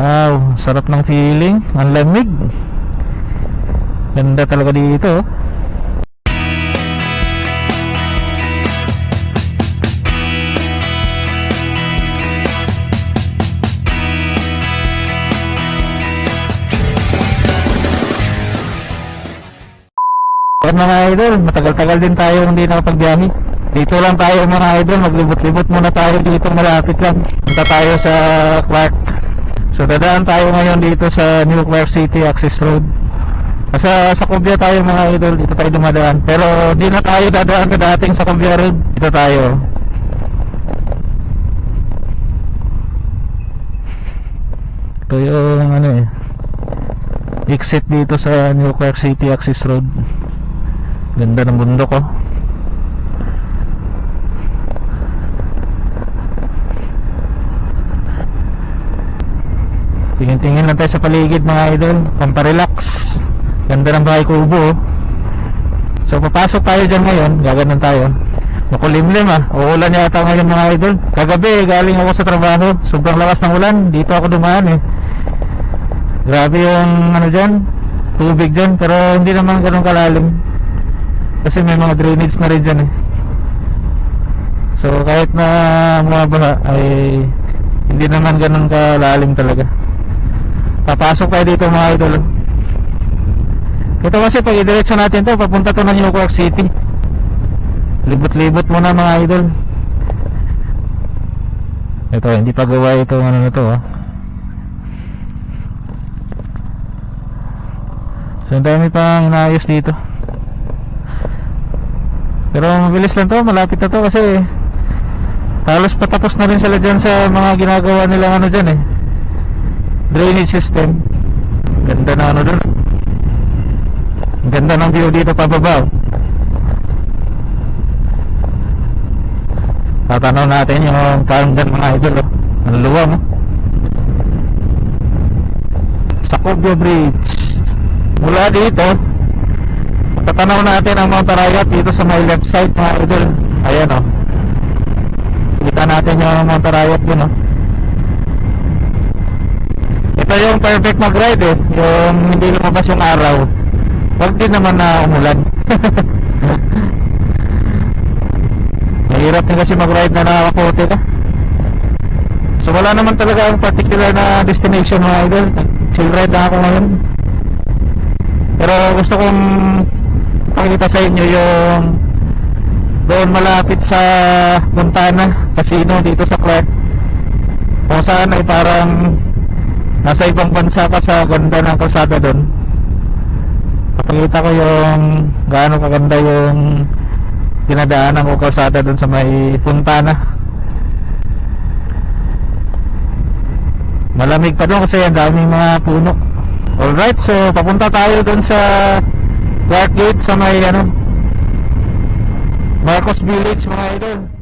Wow, sarap ng feeling. Ang lamig. Ganda talaga dito. oh. At mga idol, matagal-tagal din tayo hindi nakapagbiyahe. Dito lang tayo mga idol, maglibot-libot muna tayo dito malapit lang. Punta tayo sa Clark. So dadaan tayo ngayon dito sa New Clark City Access Road. Sa sa Cubia tayo mga idol, dito tayo dumadaan. Pero di na tayo dadaan sa dating sa Cubia Road. Dito tayo. Ito yung ano eh exit dito sa New Clark City Access Road. Ganda ng bundok oh. Tingin-tingin lang tayo sa paligid mga idol. Pamparelax. Ganda ng bahay kubo oh. So papasok tayo dyan ngayon. Gaganon tayo. Makulimlim ah. Uulan yata ngayon mga idol. Kagabi galing ako sa trabaho. Sobrang lakas ng ulan. Dito ako dumaan eh. Grabe yung ano dyan. Tubig dyan. Pero hindi naman ganun kalalim. Kasi may mga drainage na rin dyan eh. So kahit na bumabaha ay hindi naman ganun kalalim talaga. Papasok tayo dito mga idol. Ito kasi pag idiretso natin to, papunta to ng New York City. Libot-libot muna mga idol. Ito, hindi pa gawa ito ano na to ah. So ang dami pang inaayos dito. Pero mabilis lang to, malapit na to kasi halos patapos na rin sila dyan sa mga ginagawa nilang ano dyan eh. Drainage system. Ganda na ano. Ang Ganda ng view dito pababa. Tatanaw natin yung kaanggan mga idol. Oh. Ang luwang. Oh. Sacobio Bridge. Mula dito, tatanaw natin ang Mount Arayat dito sa may left side mga idol. Ayan oh. Kita natin yung Mount Arayat yun oh. Ito yung perfect mag-ride eh. Yung hindi lumabas yung araw. Huwag din naman na umulan. Mahirap din kasi mag-ride na nakakapote ka. So wala naman talaga ang particular na destination mga idol. Chill ride na ako ngayon. Pero gusto kong pakita sa inyo yung doon malapit sa Montana Casino dito sa Clark. Kung saan ay parang nasa ibang bansa ka sa ganda ng kalsada doon. Papakita ko yung gaano kaganda yung dinadaanan ko kalsada doon sa may Fontana. Malamig pa doon kasi ang daming mga puno. Alright, so papunta tayo doon sa Clark Gate sa may ano Marcos Village mga idol.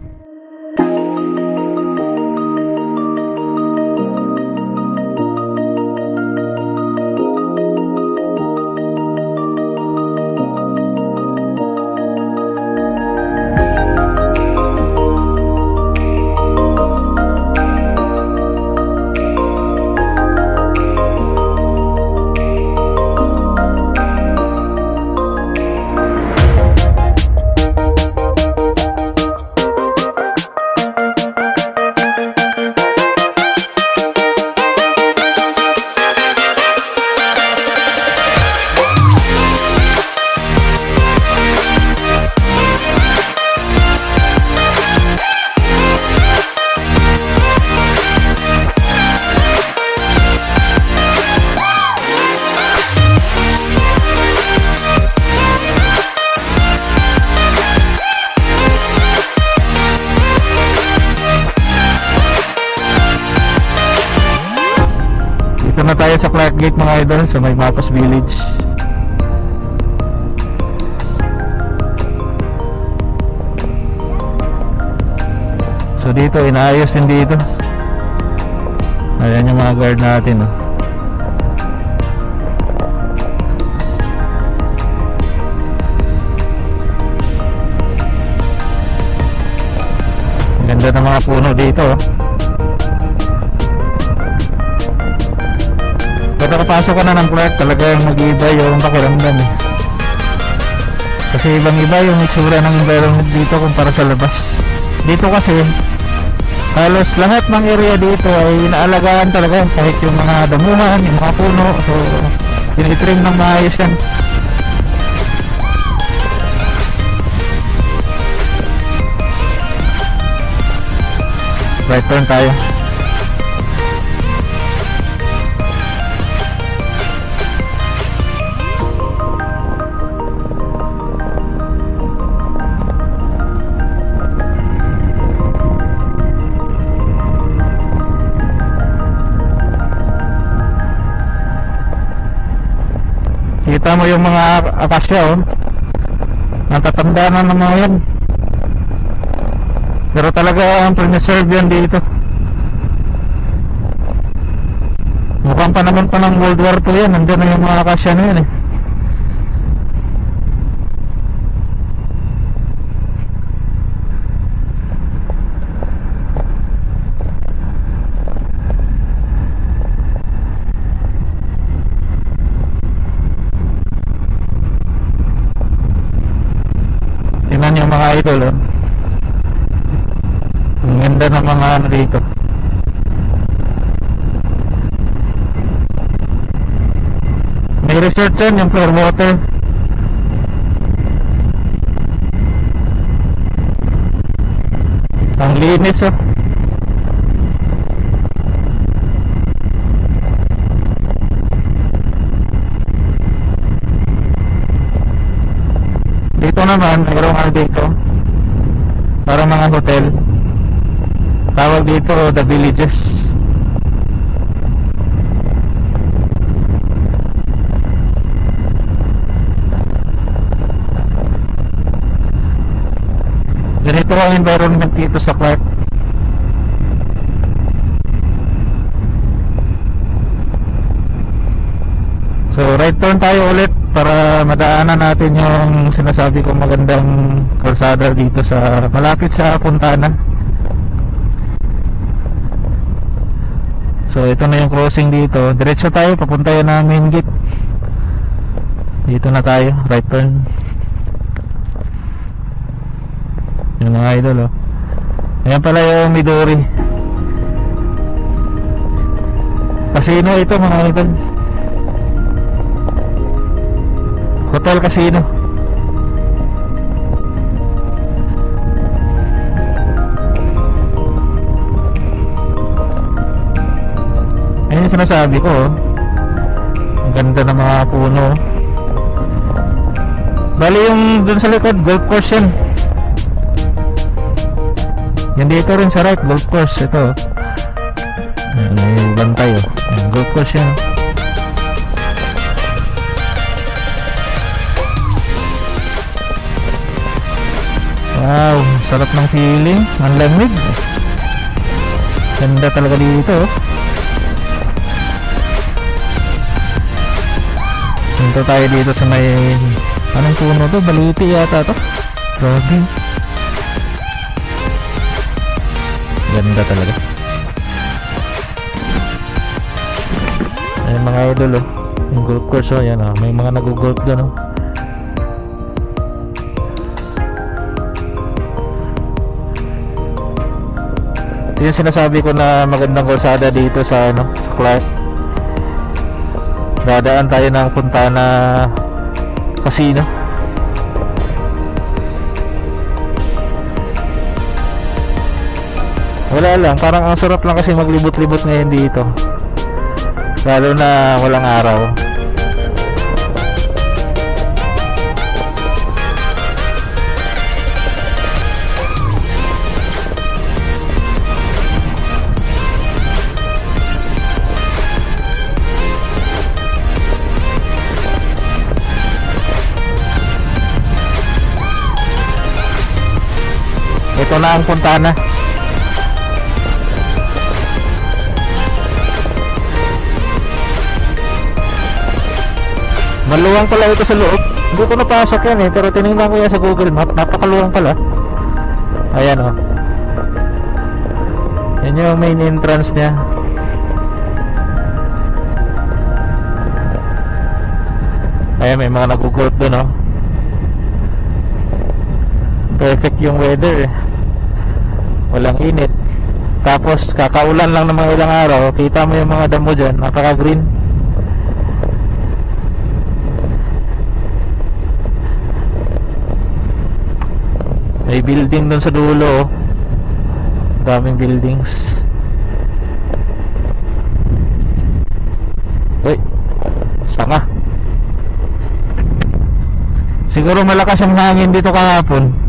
Dito na tayo sa Clark Gate mga idol sa may Marcos Village. So dito inaayos din dito. Ayan yung mga guard natin oh. Ganda ng mga puno dito oh. Pag nakapasok ka na ng Clark, talagang mag-iba yung pakiramdam eh. Kasi ibang iba yung itsura ng environment dito kumpara sa labas. Dito kasi, halos lahat ng area dito ay inaalagaan talaga kahit yung mga damuhan, yung mga puno. So, tinitrim ng maayos yan. Right turn tayo. Kita mo yung mga akasya oh. Natatanda na ng yan. Pero talaga ang preserve yan dito. Mukhang pa naman pa ng World War II yan. Nandun na yung mga akasya na yan eh. Tingnan niyo mga idol oh. Ang ganda ng mga ano dito. May resort yan, yung pure water. Ang linis oh. Dito naman, mayroong ano dito. Para mga hotel. Tawag dito The Villages. Ganito ang environment dito sa Clark. So right turn tayo ulit para madaanan natin yung sinasabi kong magandang kalsada dito sa malapit sa Puntana. So ito na yung crossing dito. Diretso tayo papunta na main gate. Dito na tayo, right turn. Yung mga idol oh. Ayan pala yung Midori. Casino ito mga idol. Hotel Casino. Ayun yung sinasabi ko oh. Ang ganda ng mga puno. Bali yung dun sa likod, golf course yan Yan dito rin sa right, golf course Ito May bantay oh. Ayan, Golf course yan. Wow, sarap ng feeling. Ang lamig. Ganda talaga dito. oh. Punta tayo dito sa may anong puno to? Baliti yata to. Grabe. Ganda talaga. Ayun mga idol oh. Yung golf course oh, yan oh. May mga nag-golf doon oh. Ito yung sinasabi ko na magandang kalsada dito sa ano, sa Clark. Dadaan tayo ng punta na casino. Wala lang, parang ang sarap lang kasi maglibot-libot ngayon dito. Lalo na walang araw. Ito na ang puntana. Maluwang pala ito sa loob. Hindi ko napasok yan eh, pero tinignan ko yan sa Google Map. Napakaluwang pala. Ayan oh. Yan yung main entrance niya. Kaya may mga nagugulp doon, oh. Perfect yung weather, eh. Walang init. Tapos, kakaulan lang ng mga ilang araw. Kita mo yung mga damo dyan, napaka-green. May building doon sa dulo, oh. Daming buildings. Uy, sanga. Siguro malakas ang hangin dito kahapon.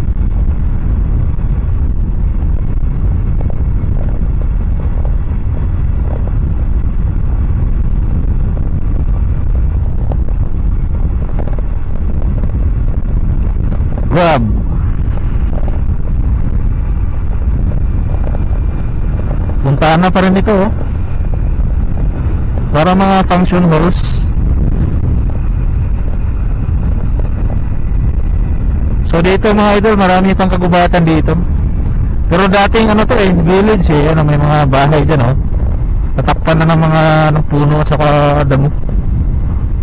Grab. Puntahan na pa rin ito oh. Para mga function halls. So dito mga idol, marami pang kagubatan dito. Pero dating ano to eh, village eh, ano, may mga bahay dyan oh. Tatakpan na ng mga ano, puno at saka damo.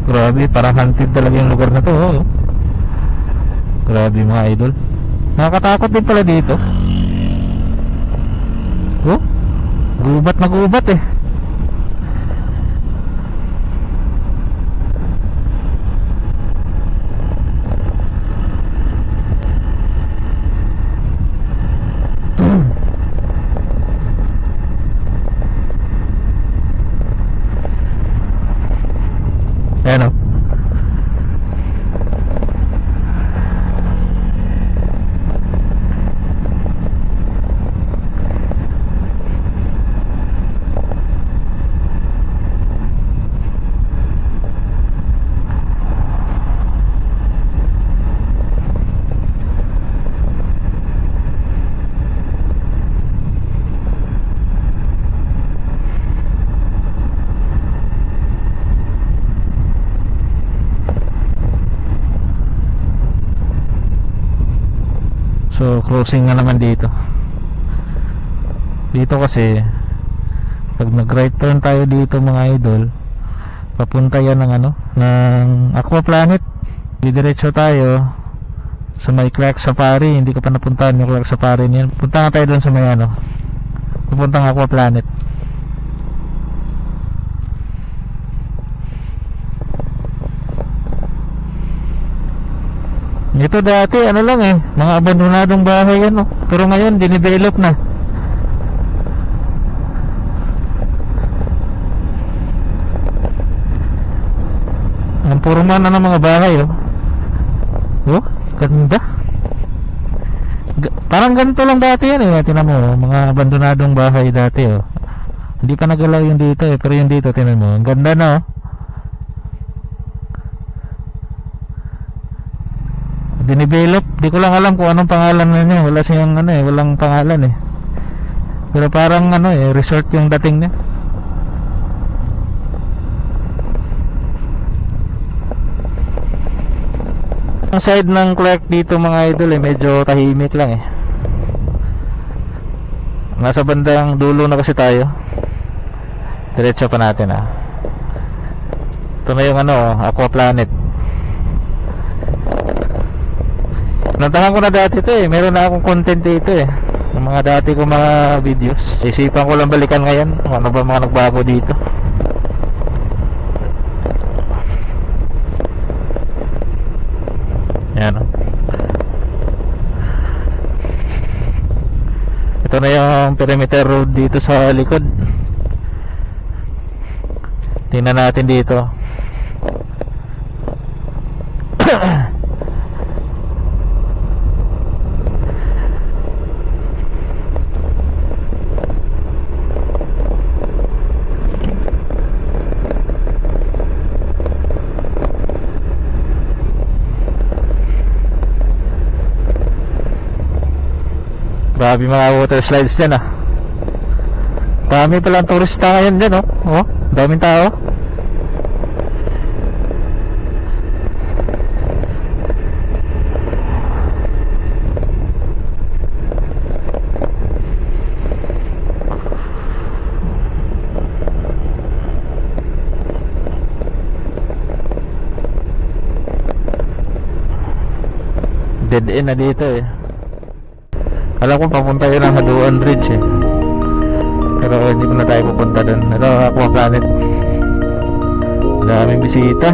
Grabe, parang haunted talaga yung lugar na to oh. Grabe mga idol. Nakakatakot din pala dito. Oh, gubat na gubat eh. Ayan o. So crossing na naman dito. Dito kasi Pag nag right turn tayo dito mga idol Papunta yan ng ano Ng Aqua Planet. Didiretso tayo Sa may Clark Safari. Hindi ko pa napuntahan yung Clark Safari niyan. Punta nga tayo doon sa may ano Pupuntang Aqua Planet Ito dati ano lang eh, mga abandonadong bahay ano. Pero ngayon dinidevelop na. Ang purma na ng mga bahay oh. Oh, ganda. Ga- parang ganito lang dati yan eh. Tinan mo, oh, mga abandonadong bahay dati oh. Hindi pa nagalaw yung dito eh, pero yung dito tinan mo, ang ganda na oh. Dinivelop. Di ko lang alam kung anong pangalan na niya. Wala siyang ano eh walang pangalan eh. Pero parang ano eh resort yung dating niya. Ang side ng Clark dito mga idol eh medyo tahimik lang eh. Nasa bandang dulo na kasi tayo. Diretso pa natin ah. Ito na yung ano Aqua Planet Nantahan ko na dati ito eh. Meron na akong content dito eh. Ng mga dati kong mga videos. Isipan ko lang balikan ngayon. Ano ba mga nagbago dito. Yan o. Ito na yung perimeter road dito sa likod. Tingnan natin dito. Grabe mga water slides dyan ah. Dami palang turista ngayon dyan oh. Oh, daming tao. dead end na dito eh. Alam ko papunta yun ang Haduan Bridge eh. Pero hindi ko na tayo pupunta doon. Ito, Aqua Planet. Daming bisita.